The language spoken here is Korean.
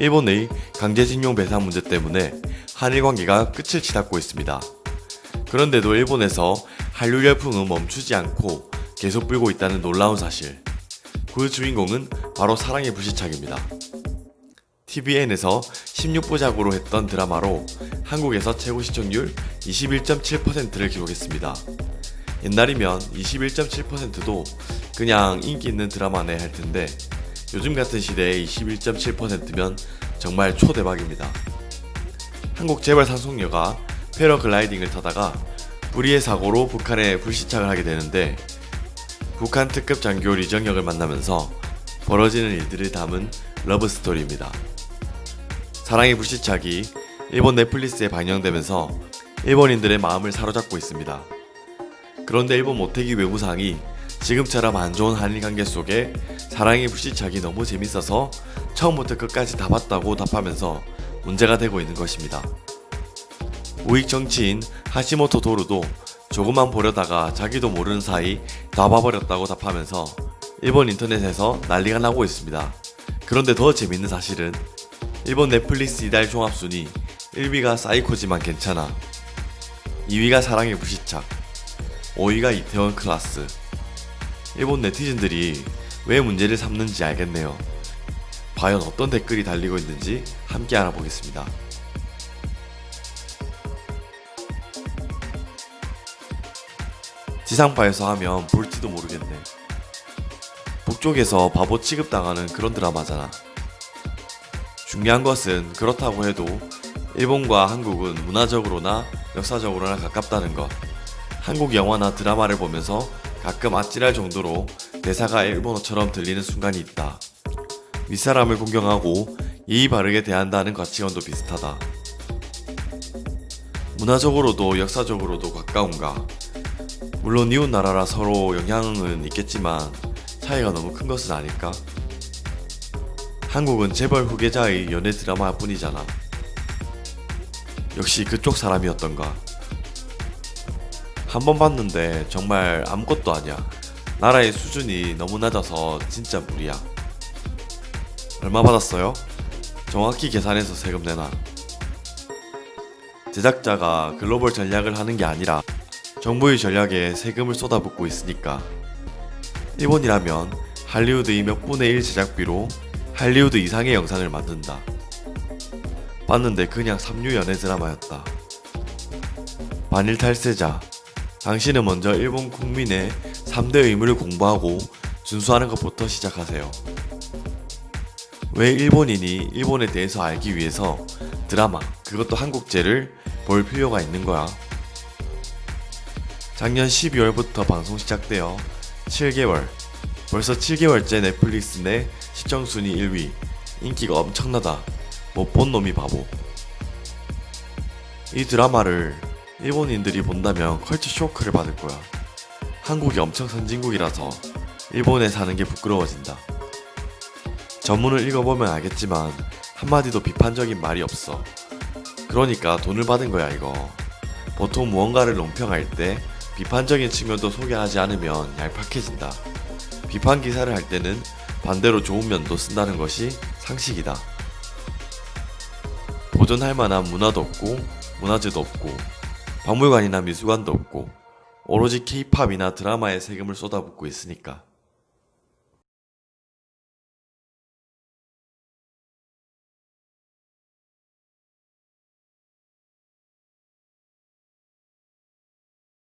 일본의 강제징용 배상 문제 때문에 한일 관계가 끝을 치닫고 있습니다. 그런데도 일본에서 한류 열풍은 멈추지 않고 계속 불고 있다는 놀라운 사실. 그 주인공은 바로 사랑의 불시착입니다. TVN에서 16부작으로 했던 드라마로 한국에서 최고 시청률 21.7%를 기록했습니다. 옛날이면 21.7%도 그냥 인기 있는 드라마네 할 텐데 요즘 같은 시대에 21.7%면 정말 초대박입니다. 한국 재벌 상속녀가 패러글라이딩을 타다가 불의의 사고로 북한에 불시착을 하게 되는데 북한 특급 장교 리정혁을 만나면서 벌어지는 일들을 담은 러브 스토리입니다. 사랑의 불시착이 일본 넷플릭스에 방영되면서 일본인들의 마음을 사로잡고 있습니다. 그런데 일본 모태기 외무상이 지금처럼 안 좋은 한일 관계 속에 사랑의 불시착이 너무 재밌어서 처음부터 끝까지 다 봤다고 답하면서 문제가 되고 있는 것입니다. 우익 정치인 하시모토 도루도 조금만 보려다가 자기도 모르는 사이 다 봐버렸다고 답하면서 일본 인터넷에서 난리가 나고 있습니다. 그런데 더 재밌는 사실은 일본 넷플릭스 이달 종합순위 1위가 사이코지만 괜찮아 2위가 사랑의 불시착 5위가 이태원 클라스 일본 네티즌들이 왜 문제를 삼는지 알겠네요. 과연 어떤 댓글이 달리고 있는지 함께 알아보겠습니다. 지상파에서 하면 볼지도 모르겠네. 북쪽에서 바보 취급당하는 그런 드라마잖아. 중요한 것은 그렇다고 해도 일본과 한국은 문화적으로나 역사적으로나 가깝다는 것. 한국 영화나 드라마를 보면서 가끔 아찔할 정도로 대사가 일본어처럼 들리는 순간이 있다. 윗사람을 공경하고 예의 바르게 대한다는 가치관도 비슷하다. 문화적으로도 역사적으로도 가까운가. 물론 이웃 나라라 서로 영향은 있겠지만 차이가 너무 큰 것은 아닐까? 한국은 재벌 후계자의 연애 드라마 뿐이잖아. 역시 그쪽 사람이었던가. 한 번 봤는데 정말 아무것도 아니야. 나라의 수준이 너무 낮아서 진짜 무리야. 얼마 받았어요? 정확히 계산해서 세금 내놔. 제작자가 글로벌 전략을 하는 게 아니라 정부의 전략에 세금을 쏟아붓고 있으니까. 일본이라면 할리우드의 몇 분의 1 제작비로 할리우드 이상의 영상을 만든다. 봤는데 그냥 삼류 연애 드라마였다. 반일 탈세자. 당신은 먼저 일본 국민의 3대 의무를 공부하고 준수하는 것부터 시작하세요. 왜 일본인이 일본에 대해서 알기 위해서 드라마, 그것도 한국제를 볼 필요가 있는 거야? 작년 12월부터 방송 시작되어 7개월, 벌써 7개월째 넷플릭스 내 시청순위 1위, 인기가 엄청나다. 못 본 놈이 바보. 이 드라마를 일본인들이 본다면 컬처 쇼크를 받을 거야. 한국이 엄청 선진국이라서 일본에 사는 게 부끄러워진다. 전문을 읽어보면 알겠지만 한마디도 비판적인 말이 없어. 그러니까 돈을 받은 거야 이거. 보통 무언가를 논평할 때 비판적인 측면도 소개하지 않으면 얄팍해진다. 비판 기사를 할 때는 반대로 좋은 면도 쓴다는 것이 상식이다. 보존할 만한 문화도 없고 문화재도 없고 박물관이나 미술관도 없고 오로지 케이팝이나 드라마에 세금을 쏟아붓고 있으니까